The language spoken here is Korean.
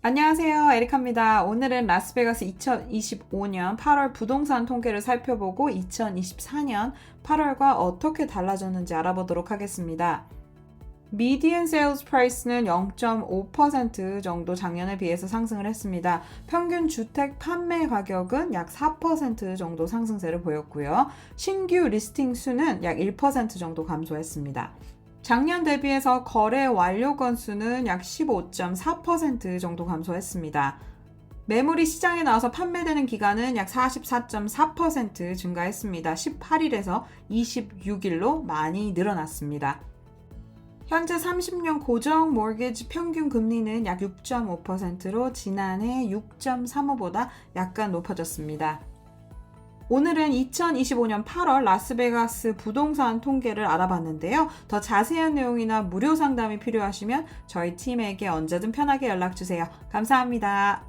안녕하세요. 에리카입니다. 오늘은 라스베가스 2025년 8월 부동산 통계를 살펴보고 2024년 8월과 어떻게 달라졌는지 알아보도록 하겠습니다. 미디언 세일즈 프라이스는 0.5% 정도 작년에 비해서 상승을 했습니다. 평균 주택 판매 가격은 약 4% 정도 상승세를 보였고요. 신규 리스팅 수는 약 1% 정도 감소했습니다. 작년 대비해서 거래 완료 건수는 약 15.4% 정도 감소했습니다. 매물이 시장에 나와서 판매되는 기간은 약 44.4% 증가했습니다. 18일에서 26일로 많이 늘어났습니다. 현재 30년 고정 모기지 평균 금리는 약 6.5%로 지난해 6.35보다 약간 높아졌습니다. 오늘은 2025년 8월 라스베가스 부동산 통계를 알아봤는데요. 더 자세한 내용이나 무료 상담이 필요하시면 저희 팀에게 언제든 편하게 연락 주세요. 감사합니다.